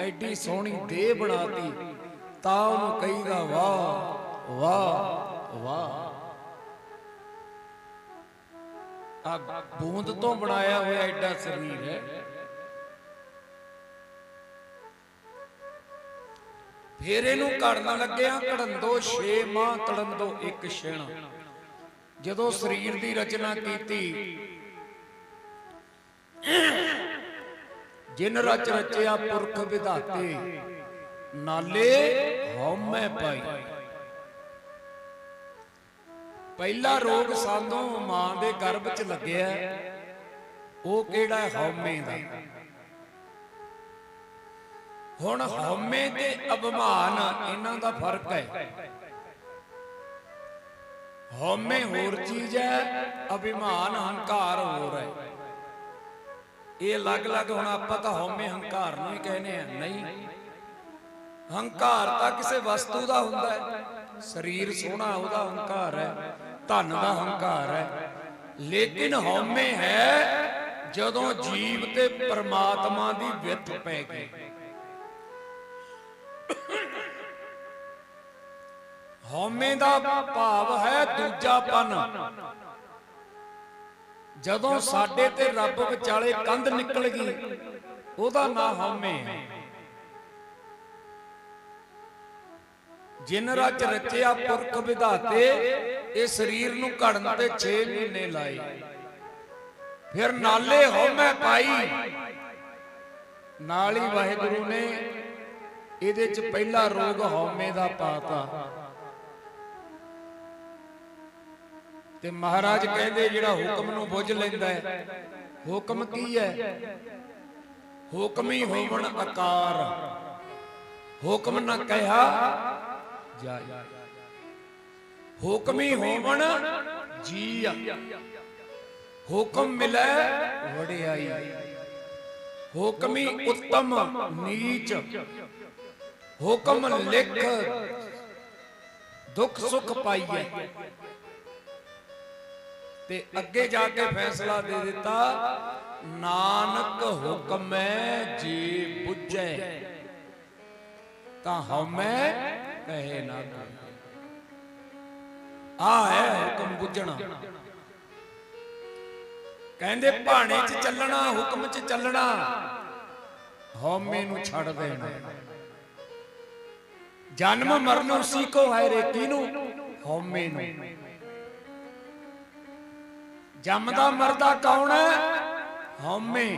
ਐਡੀ ਸੋਹਣੀ ਦੇਹ ਬਣਾਤੀ ਤਾਂ ਉਹਨੂੰ ਕਹੀਦਾ ਵਾਹ ਵਾਹ ਵਾਹ। ਆ ਬੂੰਦ ਤੋਂ ਬਣਾਇਆ ਹੋਇਆ ਐਡਾ ਸਰੀਰ ਹੈ। ਫੇਰ ਇਹਨੂੰ ਘੜਨ ਲੱਗਿਆ ਘੜੰਦੋ 6 ਮਾਹ ਤੜੰਦੋ ਇੱਕ ਛਿਣ। ਜਦੋਂ ਸਰੀਰ ਦੀ ਰਚਨਾ ਕੀਤੀ ਜਿਨ ਰਚ ਰਚਿਆ ਪੁਰਖ ਵਿਧਾਤੇ, ਨਾਲੇ ਹਉਮੈ ਪਾਈ। ਪਹਿਲਾ ਰੋਗ ਸਾਦੋਂ ਮਾਂ ਦੇ ਗਰਭ 'ਚ ਲੱਗਿਆ, ਉਹ ਕਿਹੜਾ ਹੈ? ਹਉਮੈ ਦਾ? ਹੁਣ ਹਉਮੈ ਤੇ ਅਭਿਮਾਨ ਇਹਨਾਂ ਦਾ ਫ਼ਰਕ ਹੈ। ਹਉਮੈ ਹੋਰ ਚੀਜ਼ ਹੈ, ਅਭਿਮਾਨ ਹੰਕਾਰ ਹੋਰ ਹੈ। ਇਹ ਅਲੱਗ-ਅਲੱਗ ਹੁਣ ਆਪਾਂ ਤਾਂ ਹਉਮੈ ਹੰਕਾਰ ਨੂੰ ਹੀ ਕਹਿੰਦੇ ਆ, ਨਹੀਂ। ਹੰਕਾਰ ਤਾਂ ਕਿਸੇ ਵਸਤੂ ਦਾ ਹੁੰਦਾ ਹੈ। ਸਰੀਰ ਸੋਹਣਾ ਉਹਦਾ ਹੰਕਾਰ ਹੈ, ਧਨ ਦਾ ਹੰਕਾਰ ਹੈ। ਲੇਕਿਨ ਹਉਮੈ ਹੈ ਜਦੋਂ ਜੀਵ ਤੇ ਪਰਮਾਤਮਾ ਦੀ ਵਿੱਥ ਪੈ ਗਈ। ਹਉਮੈ ਦਾ ਭਾਵ ਹੈ ਦੂਜਾਪਨ। ਜਦੋਂ ਸਾਡੇ ਤੇ ਰੱਬ ਵਿਚਾਲੇ ਕੰਧ ਨਿਕਲ ਗਈ ਉਹਦਾ ਨਾਂ ਹਉਮੈ। ਹੈ ਜਿਨ ਰਚ ਰਚਿਆ ਪੁਰਖ ਵਿਧਾਤੇ ਇਹ ਸਰੀਰ ਨੂੰ ਘੜਨ ਤੇ 6 ਮਹੀਨੇ ਲਾਏ। ਫਿਰ ਨਾਲੇ ਹਉਮੈ ਪਾਈ। ਨਾਲ ਹੀ ਵਾਹਿਗੁਰੂ ਨੇ ਇਹਦੇ ਚ ਪਹਿਲਾ ਰੋਗ ਹਉਮੈ ਦਾ ਪਾਤਾ। ਤੇ ਮਹਾਰਾਜ ਕਹਿੰਦੇ ਜਿਹੜਾ ਹੁਕਮ ਨੂੰ ਬੁੱਝ ਲੈਂਦਾ ਹੈ, ਹੁਕਮ ਕੀ ਹੈ? ਹੁਕਮ ਹੀ ਹੋਵਣ ਆਕਾਰ ਹੁਕਮ ਨਾ ਕਹਿਆ ਜਾਏ। ਹੁਕਮ ਹੀ ਹੋਵਣ ਜੀ ਹੁਕਮ ਮਿਲੈ ਵਡਿਆਈ। ਹੁਕਮ ਹੀ ਉੱਤਮ ਨੀਚ। ਹੁਕਮ ਲਿਖ ਦੁੱਖ ਸੁਖ ਪਾਈਏ ਤੇ ਅੱਗੇ ਜਾ ਕੇ ਫੈਸਲਾ ਦੇ ਦਿੱਤਾ ਨਾਨਕ ਹੁਕਮੈ ਜੀ ਬੁੱਝੈ। ਤਾਂ ਹਉਮੈ ਕਹੇ ਨਾ ਆ ਹੈ ਹੁਕਮ ਬੁੱਝਣਾ। ਕਹਿੰਦੇ ਭਾਣੇ 'ਚ ਚੱਲਣਾ ਹੁਕਮ 'ਚ ਚੱਲਣਾ। ਹਉਮੈ ਨੂੰ ਛੱਡ ਦੇਣਾ। ਜਨਮ ਮਰਨ ਉਸੀ ਕੋ ਹੈ ਰੇ ਕਿਨੂੰ ਹਉਮੈ ਨੂੰ। ਜੰਮਦਾ ਮਰਦਾ ਕੌਣ ਹੈ? ਹਉਮੈ।